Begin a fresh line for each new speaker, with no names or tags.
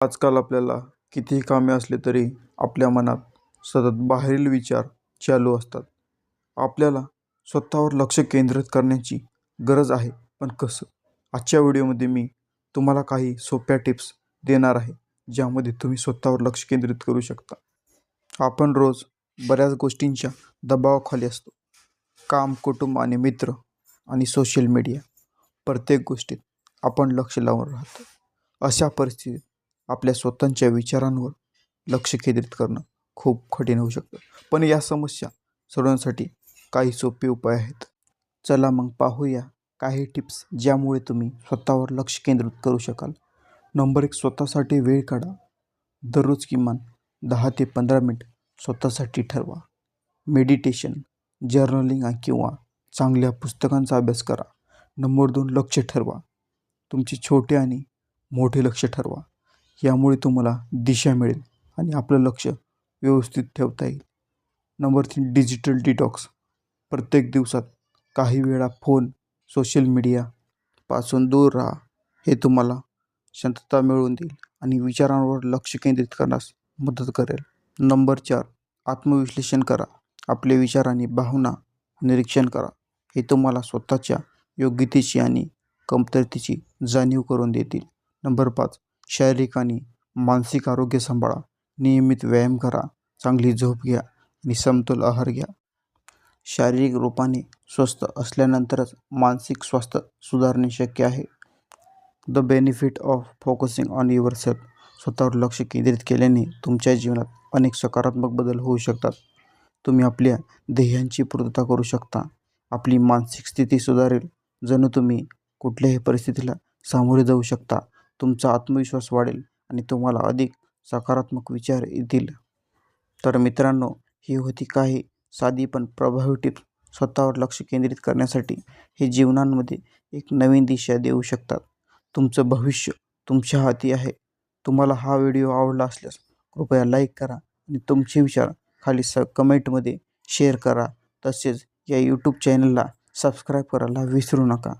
आजकाल आपल्याला कितीही कामे असले तरी आपल्या मनात सतत बाहेरील विचार चालू असतात. आपल्याला स्वतःवर लक्ष केंद्रित करण्याची गरज आहे. पण कसं? आजच्या व्हिडिओमध्ये मी तुम्हाला काही सोप्या टिप्स देणार आहे ज्यामध्ये तुम्ही स्वतःवर लक्ष केंद्रित करू शकता. आपण रोज बऱ्याच गोष्टींच्या दबावाखाली असतो. काम कुटुंब आणि मित्र आणि सोशल मीडिया. प्रत्येक गोष्टीत आपण लक्ष लावून राहतो. अशा परिस्थितीत आपल्या स्वतःच्या विचारांवर लक्ष केंद्रित करणं खूप कठीण होऊ शकतं. पण या समस्या सोडवण्यासाठी काही सोपे उपाय आहेत. चला मग पाहूया काही टिप्स ज्यामुळे तुम्ही स्वतःवर लक्ष केंद्रित करू शकाल. नंबर एक स्वतःसाठी वेळ काढा. दररोज किमान दहा ते पंधरा मिनिट स्वतःसाठी ठरवा. मेडिटेशन जर्नलिंग किंवा चांगल्या पुस्तकांचा अभ्यास करा. नंबर दोन लक्ष ठरवा. तुमचे छोटे आणि मोठे लक्ष ठरवा. यामुळे तुम्हाला दिशा मिळेल आणि आपलं लक्ष व्यवस्थित ठेवता येईल. नंबर तीन डिजिटल डिटॉक्स. प्रत्येक दिवसात काही वेळा फोन सोशल मीडियापासून दूर राहा. हे तुम्हाला शांतता मिळवून देईल आणि विचारांवर लक्ष केंद्रित करण्यास मदत करेल. नंबर चार आत्मविश्लेषण करा. आपले विचार आणि भावना निरीक्षण करा. हे तुम्हाला स्वतःच्या योग्यतेची आणि कमतरतेची जाणीव करून देतील. नंबर पाच शारीरिक आणि मानसिक आरोग्य सांभाळा. नियमित व्यायाम करा. चांगली झोप घ्या आणि समतोल आहार घ्या. शारीरिक रूपाने स्वस्थ असल्यानंतरच मानसिक स्वास्थ्य सुधारणे शक्य आहे. The benefit of focusing on yourself स्वतःवर लक्ष केंद्रित केल्याने तुमच्या जीवनात अनेक सकारात्मक बदल होऊ शकतात. तुम्ही आपल्या ध्येयांची पूर्तता करू शकता. आपली मानसिक स्थिती सुधारेल. जणू तुम्ही कुठल्याही परिस्थितीला सामोरे जाऊ शकता. तुमचा आत्मविश्वास वाढेल आणि तुम्हाला अधिक सकारात्मक विचार येतील. तर मित्रांनो ही होती काही साधी पण प्रभावी टिप्स स्वतःवर लक्ष केंद्रित करण्यासाठी. हे जीवनांमध्ये एक नवीन दिशा देऊ शकतात. तुमचं भविष्य तुमच्या हाती आहे. तुम्हाला हा व्हिडिओ आवडला असल्यास कृपया लाईक करा आणि तुमचे विचार खाली स कमेंटमध्ये शेअर करा. तसेच या यूट्यूब चॅनलला सबस्क्राईब करायला विसरू नका.